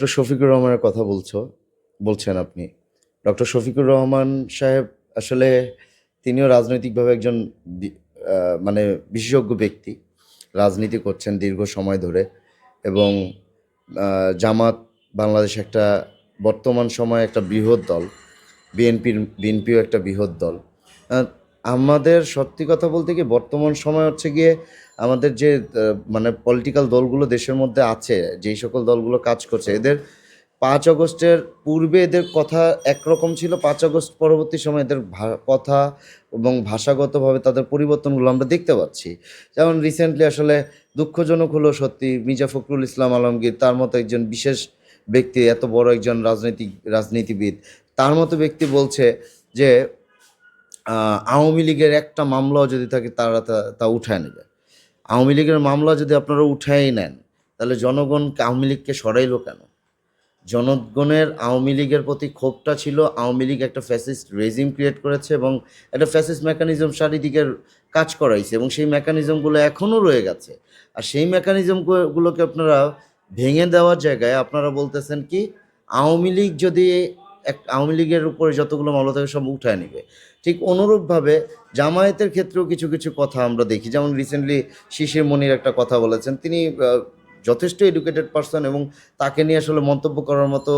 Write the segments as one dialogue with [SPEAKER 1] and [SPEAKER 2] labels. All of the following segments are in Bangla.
[SPEAKER 1] ডক্টর শফিকুর রহমানের কথা বলছো, বলছেন আপনি। ডক্টর শফিকুর রহমান সাহেব আসলে তিনিও রাজনৈতিকভাবে একজন মানে বিশেষজ্ঞ ব্যক্তি। রাজনীতি করছেন দীর্ঘ সময় ধরে এবং জামাত বাংলাদেশ একটা বর্তমান সময়ে একটা বৃহৎ দল, বিএনপির, বিএনপিও একটা বৃহৎ দল। আমাদের সত্যি কথা বলতে কি, বর্তমান সময় হচ্ছে গিয়ে আমাদের যে মানে পলিটিক্যাল দলগুলো দেশের মধ্যে আছে, যেই সকল দলগুলো কাজ করছে, এদের পাঁচ আগস্টের পূর্বে এদের কথা একরকম ছিল। পাঁচ আগস্ট পরবর্তী সময় এদের কথা এবং ভাষাগতভাবে তাদের পরিবর্তনগুলো আমরা দেখতে পাচ্ছি। যেমন রিসেন্টলি আসলে দুঃখজনক হলো সত্যি, মির্জা ফখরুল ইসলাম আলমগীর, তার মতো একজন বিশেষ ব্যক্তি, এত বড় একজন রাজনৈতিক, রাজনীতিবিদ, তার মতো ব্যক্তি বলছে যে আওয়ামী লীগের একটা মামলাও যদি থাকে তারা তা- তা উঠায় নেবে। আওয়ামী লীগের মামলা যদি আপনারা উঠাই নেন, তাহলে জনগণ আওয়ামী লীগকে সরাইলো কেন? জনগণের আওয়ামী লীগের প্রতি ক্ষোভটা ছিল, আওয়ামী লীগ একটা ফ্যাসিস্ট রেজিম ক্রিয়েট করেছে এবং একটা ফ্যাসিস্ট মেকানিজম চারিদিকের কাজ করাইছে এবং সেই মেকানিজমগুলো এখনও রয়ে গেছে। আর সেই মেকানিজমগুলোকে আপনারা ভেঙে দেওয়ার জায়গায় আপনারা বলতেছেন কি, আওয়ামী লীগ যদি এক আওয়ামী লীগের উপরে যতগুলো মামলা থাকে সব উঠায় নেবে। ঠিক অনুরূপভাবে জামায়াতের ক্ষেত্রেও কিছু কিছু কথা আমরা দেখি। যেমন রিসেন্টলি শিশির মনির একটা কথা বলেছেন। তিনি যথেষ্ট এডুকেটেড পারসন এবং তাকে নিয়ে আসলে মন্তব্য করার মতো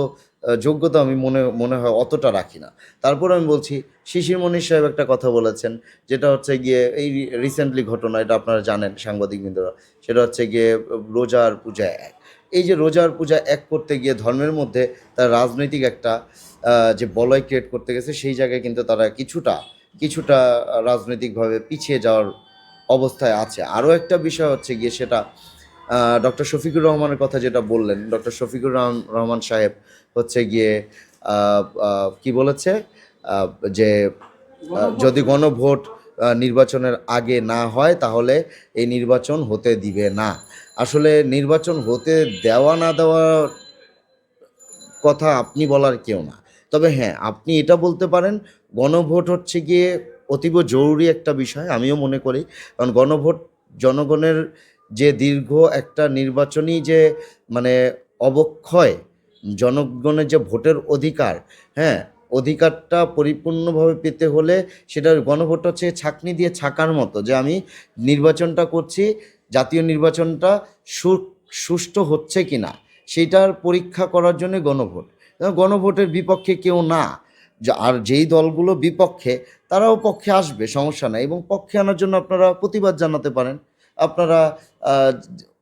[SPEAKER 1] যোগ্যতা আমি মনে মনে হয় অতটা রাখি না। তারপর আমি বলছি, শিশির মনির সাহেব একটা কথা বলেছেন, যেটা হচ্ছে গিয়ে এই রিসেন্টলি ঘটনা, এটা আপনারা জানেন সাংবাদিকবৃন্দরা, সেটা হচ্ছে গিয়ে রোজার পূজা এক। এই যে রোজার পূজা এক করতে গিয়ে ধর্মের মধ্যে তার রাজনৈতিক একটা যে বলয় ক্রিয়েট করতে গেছে, সেই জায়গায় কিন্তু তারা কিছুটা কিছুটা রাজনৈতিকভাবে পিছিয়ে যাওয়ার অবস্থায় আছে। আরও একটা বিষয় হচ্ছে গিয়ে সেটা ডক্টর শফিকুর রহমানের কথা যেটা বললেন, ডক্টর শফিকুর রহমান- সাহেব হচ্ছে গিয়ে কি বলেছে? যে যদি গণভোট নির্বাচনের আগে না হয়, তাহলে এই নির্বাচন হতে দিবে না। আসলে নির্বাচন হতে দেওয়া না দেওয়া কথা আপনি বলার কেউ না। তবে হ্যাঁ আপনি এটা বলতে পারেন, গণভোট হচ্ছে গিয়ে অতীব জরুরি একটা বিষয়, আমিও মনে করি। কারণ গণভোট, জনগণের যে দীর্ঘ একটা নির্বাচনী যে মানে অবক্ষয়, জনগণের যে ভোটের অধিকার হ্যাঁ অধিকারটা পরিপূর্ণভাবে পেতে হলে সেটার গণভোট হচ্ছে ছাকনি দিয়ে ছাকার মতো, যে আমি নির্বাচনটা করছি, জাতীয় নির্বাচনটা সুষ্ঠু হচ্ছে কি না সেইটার পরীক্ষা করার জন্য গণভোট। গণভোটের বিপক্ষে কেউ না আর যেই দলগুলো বিপক্ষে, তারাও পক্ষে আসবে, সমস্যা নাই, এবং পক্ষে আনার জন্য আপনারা প্রতিবাদ জানাতে পারেন। আপনারা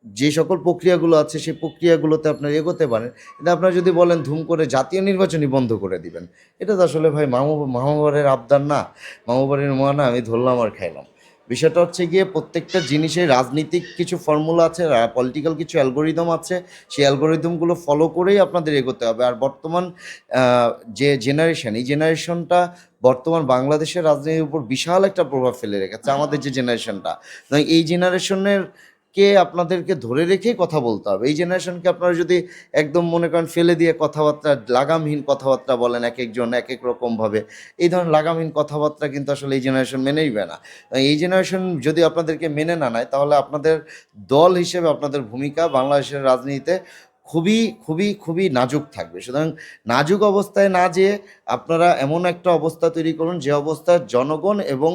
[SPEAKER 1] যে সকল প্রক্রিয়াগুলো আছে, সেই প্রক্রিয়াগুলোতে আপনারা এগোতে পারেন। কিন্তু আপনারা যদি বলেন ধুম করে জাতীয় নির্বাচনই বন্ধ করে দিবেন। এটা তো আসলে ভাই মামু আবদার না। মামাবাড়ির মোয়া না, আমি ধরলাম আর খাইলাম। বিষয়টা হচ্ছে গিয়ে প্রত্যেকটা জিনিসের রাজনীতিক কিছু ফর্মুলা আছে পলিটিক্যাল কিছু অ্যালগোরিদম আছে। সেই অ্যালগোরিদমগুলো ফলো করেই আপনাদের এগোতে হবে। আর বর্তমান যে জেনারেশন এই জেনারেশনটা বর্তমান বাংলাদেশের রাজনীতির উপর বিশাল একটা প্রভাব ফেলে রেখেছে, আমাদের যে জেনারেশনটা এই জেনারেশনের কে আপনাদেরকে ধরে রেখেই কথা বলতে হবে? এই জেনারেশনকে আপনারা যদি একদম মনে করেন ফেলে দিয়ে কথাবার্তা, লাগামহীন কথাবার্তা বলেন এক একজন এক এক রকমভাবে এই ধরনের লাগামহীন কথাবার্তা কিন্তু আসলে এই জেনারেশন মেনে নিবে না। এই জেনারেশন যদি আপনাদেরকে মেনে না নেয়, তাহলে আপনাদের দল হিসেবে আপনাদের ভূমিকা বাংলাদেশের রাজনীতিতে খুবই খুবই খুবই নাজুক থাকবে। সুতরাং নাজুক অবস্থায় না যেয়ে আপনারা এমন একটা অবস্থা তৈরি করুন যে অবস্থায় জনগণ এবং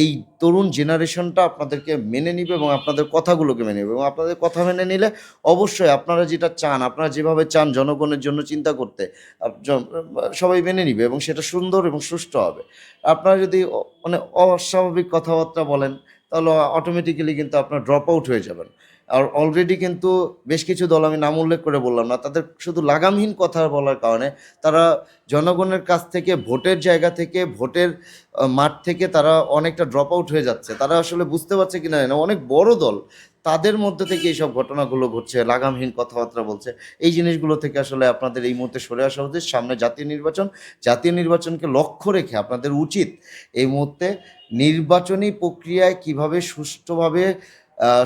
[SPEAKER 1] এই তরুণ জেনারেশনটা আপনাদেরকে মেনে নিবে এবং আপনাদের কথাগুলোকে মেনে নেবে। এবং আপনাদের কথা মেনে নিলে অবশ্যই আপনারা যেটা চান, আপনারা যেভাবে চান জনগণের জন্য চিন্তা করতে সবাই মেনে নিবে এবং সেটা সুন্দর এবং সুষ্ঠু হবে। আপনারা যদি মানে অস্বাভাবিক কথাবার্তা বলেন, তাহলে অটোমেটিক্যালি কিন্তু আপনার ড্রপ আউট হয়ে যাবেন। আর অলরেডি কিন্তু বেশ কিছু দল আমি নাম উল্লেখ করে বললাম না, তাদের শুধু লাগামহীন কথা বলার কারণে তারা জনগণের কাছ থেকে, ভোটের জায়গা থেকে, ভোটের মাঠ থেকে তারা অনেকটা ড্রপ আউট হয়ে যাচ্ছে। তারা আসলে বুঝতে পারছে কিনা না, অনেক বড় দল তাদের মধ্যে থেকে এইসব ঘটনাগুলো ঘটছে, লাগামহীন কথাবার্তা বলছে। এই জিনিসগুলো থেকে আসলে আপনাদের এই মুহূর্তে সরে আসা উচিত। সামনে জাতীয় নির্বাচন, জাতীয় নির্বাচনকে লক্ষ্য রেখে আপনাদের উচিত এই মুহূর্তে নির্বাচনী প্রক্রিয়ায় কীভাবে সুষ্ঠুভাবে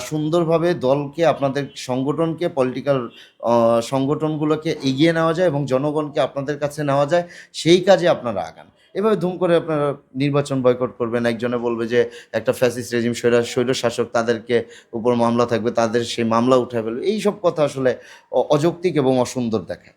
[SPEAKER 1] সুন্দরভাবে দলকে, আপনাদের সংগঠনকে পলিটিক্যাল সংগঠনগুলোকে এগিয়ে নেওয়া যায় এবং জনগণকে আপনাদের কাছে নেওয়া যায়, সেই কাজে আপনারা আগান। এভাবে ধুম করে আপনারা নির্বাচন বয়কট করবেন, একজনে বলবে যে একটা ফ্যাসিস্ট রেজিম স্বৈর স্বৈর শাসক তাদেরকে উপর মামলা থাকবে, তাদের সেই মামলা উঠে ফেলবে। এইসব কথা আসলে অযৌক্তিক এবং অসুন্দর দেখায়।